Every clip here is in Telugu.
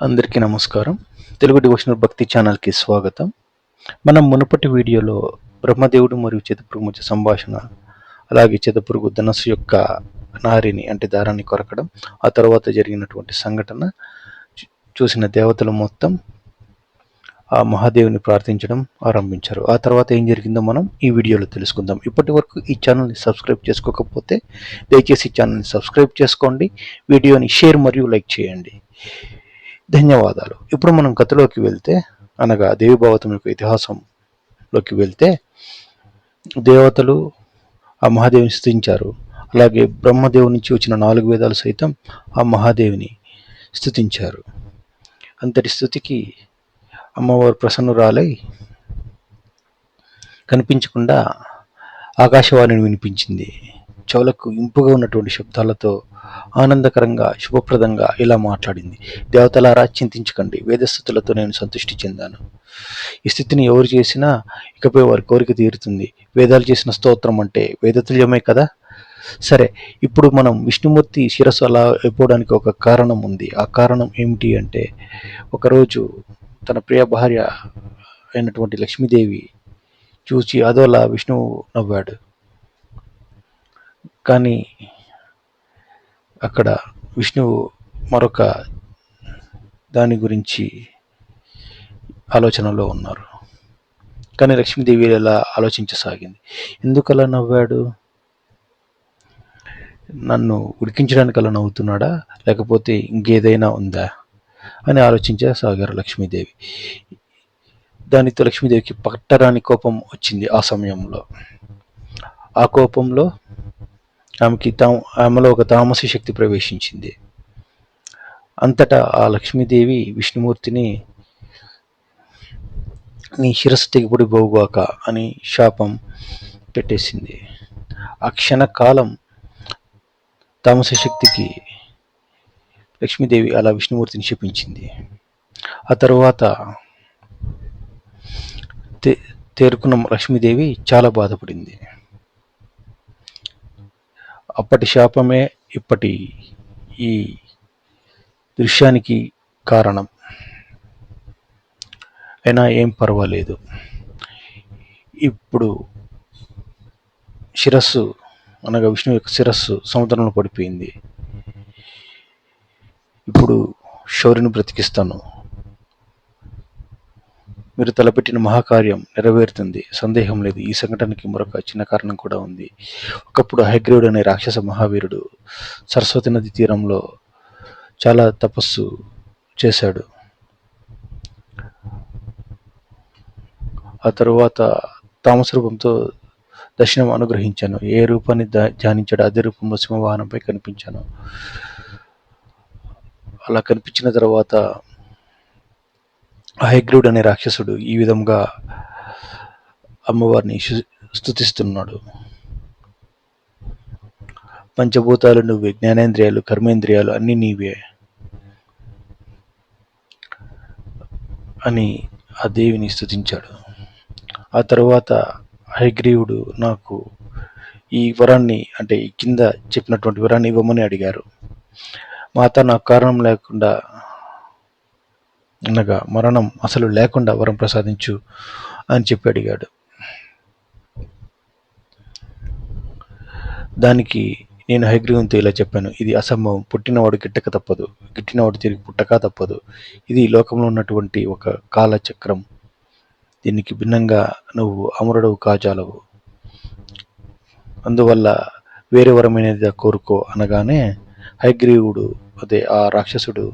అందరికీ నమస్కారం. తెలుగు డివోషనల్ భక్తి ఛానల్కి స్వాగతం. మనం మునుపటి వీడియోలో బ్రహ్మదేవుడు మరియు చితపురుగు మధ్య సంభాషణ అలాగే చితపురుగు ధనస్సు యొక్క నారిని అంటే దారాన్ని కొరకడం ఆ తర్వాత జరిగినటువంటి సంఘటన చూసిన దేవతలు మొత్తం ఆ మహాదేవుని ప్రార్థించడం ఆరంభించారు. ఆ తర్వాత ఏం జరిగిందో మనం ఈ వీడియోలో తెలుసుకుందాం. ఇప్పటి వరకు ఈ ఛానల్ని సబ్స్క్రైబ్ చేసుకోకపోతే దయచేసి ఈ ఛానల్ని సబ్స్క్రైబ్ చేసుకోండి వీడియోని షేర్ మరియు లైక్ చేయండి. ధన్యవాదాలు. ఇప్పుడు మనం కథలోకి వెళ్తే అనగా దేవి భాగవతం యొక్క ఇతిహాసంలోకి వెళ్తే దేవతలు ఆ మహాదేవిని స్థుతించారు. అలాగే బ్రహ్మదేవు నుంచి వచ్చిన నాలుగు వేదాలు సైతం ఆ మహాదేవిని స్థుతించారు. అంతటి స్థుతికి అమ్మవారు ప్రసన్నురాలై కనిపించకుండా ఆకాశవాణిని వినిపించింది. చెవులకు ఇంపుగా ఉన్నటువంటి శబ్దాలతో ఆనందకరంగా శుభప్రదంగా ఇలా మాట్లాడింది. దేవతలారా చింతించకండి. వేదస్థుతులతో నేను సంతృష్టి చెందాను. ఈ స్థితిని ఎవరు చేసినా ఇకపై వారి కోరిక తీరుతుంది. వేదాలు చేసిన స్తోత్రం అంటే వేదతుల్యమే కదా? సరే ఇప్పుడు మనం విష్ణుమూర్తి శిరస్సు అలా అయిపోవడానికి ఒక కారణం ఉంది. ఆ కారణం ఏమిటి అంటే ఒకరోజు తన ప్రియ భార్య అయినటువంటి లక్ష్మీదేవి చూసి అదోలా విష్ణువు నవ్వాడు. కానీ అక్కడ విష్ణువు మరొక దాని గురించి ఆలోచనలో ఉన్నారు. కానీ లక్ష్మీదేవి ఎలా ఆలోచించసాగింది. ఎందుకలా నవ్వాడు? నన్ను ఉడికించడానికి అలా నవ్వుతున్నాడా? లేకపోతే ఇంకేదైనా ఉందా? అని ఆలోచించసాగారు లక్ష్మీదేవి. దానితో లక్ష్మీదేవికి పట్టరాని కోపం వచ్చింది ఆ సమయంలో. ఆ కోపంలో ఆమెకి తా ఆమెలో ఒక తామస శక్తి ప్రవేశించింది. అంతటా ఆ లక్ష్మీదేవి విష్ణుమూర్తిని నీ శిరస్సు తెగిపడి పోగాక అని శాపం పెట్టేసింది. ఆ క్షణకాలం తామస శక్తికి లక్ష్మీదేవి అలా విష్ణుమూర్తిని శపించింది. ఆ తరువాత తే తేరుకున్న లక్ష్మీదేవి చాలా బాధపడింది. అప్పటి శాపమే ఇప్పటి ఈ దృశ్యానికి కారణం. అయినా ఏం పర్వాలేదు. ఇప్పుడు శిరస్సు అనగా విష్ణు యొక్క శిరస్సు సముద్రంలో పడిపోయింది. ఇప్పుడు శౌర్యుని బ్రతికిస్తాను. మీరు తలపెట్టిన మహాకార్యం నెరవేరుతుంది. సందేహం లేదు. ఈ సంఘటనకి మరొక చిన్న కారణం కూడా ఉంది. ఒకప్పుడు హైగ్రీవుడు అనే రాక్షస మహావీరుడు సరస్వతి నది తీరంలో చాలా తపస్సు చేశాడు. ఆ తరువాత తామస రూపంతో దర్శనం అనుగ్రహించాను. ఏ రూపాన్ని దా- అదే రూపంలో సింహవాహనంపై కనిపించాను. అలా కనిపించిన తర్వాత హైగ్రీవుడు అనే రాక్షసుడు ఈ విధంగా అమ్మవారిని స్థుతిస్తున్నాడు పంచభూతాలు నువ్వే జ్ఞానేంద్రియాలు కర్మేంద్రియాలు అన్నీ నీవే అని ఆ దేవిని స్థుతించాడు ఆ తర్వాత హైగ్రీవుడు నాకు ఈ వరాన్ని అంటే కింద చెప్పినటువంటి వరాన్ని ఇవ్వమని అడిగారు. మాత నాకు కారణం లేకుండా అనగా మరణం అసలు లేకుండా వరం ప్రసాదించు అని చెప్పి అడిగాడు. దానికి నేను హైగ్రీవంతో ఇలా చెప్పాను ఇది అసంభవం పుట్టినవాడు గిట్టక తప్పదు గిట్టినవాడు తిరిగి పుట్టక తప్పదు. ఇది లోకంలో ఉన్నటువంటి ఒక కాలచక్రం. దీనికి భిన్నంగా నువ్వు అమరుడవు కాజాలవు. అందువల్ల వేరే వరమైనది కోరుకో అనగానే హైగ్రీవుడు అదే ఆ రాక్షసుడు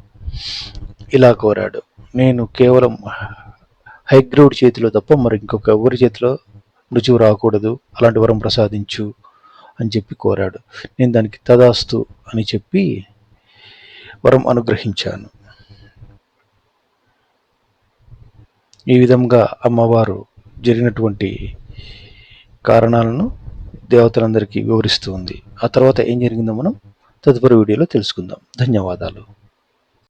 ఇలా కోరాడు. నేను కేవలం హైగ్రౌడ్ చేతిలో తప్ప మరి ఇంకొక ఎవరి చేతిలో రుచివు రాకూడదు. అలాంటి వరం ప్రసాదించు అని చెప్పి కోరాడు. నేను దానికి తదాస్తు అని చెప్పి వరం అనుగ్రహించాను. ఈ విధంగా అమ్మవారు జరిగినటువంటి కారణాలను దేవతలందరికీ వివరిస్తూ ఉంది. ఆ తర్వాత ఏం జరిగిందో మనం తదుపరి వీడియోలో తెలుసుకుందాం. ధన్యవాదాలు.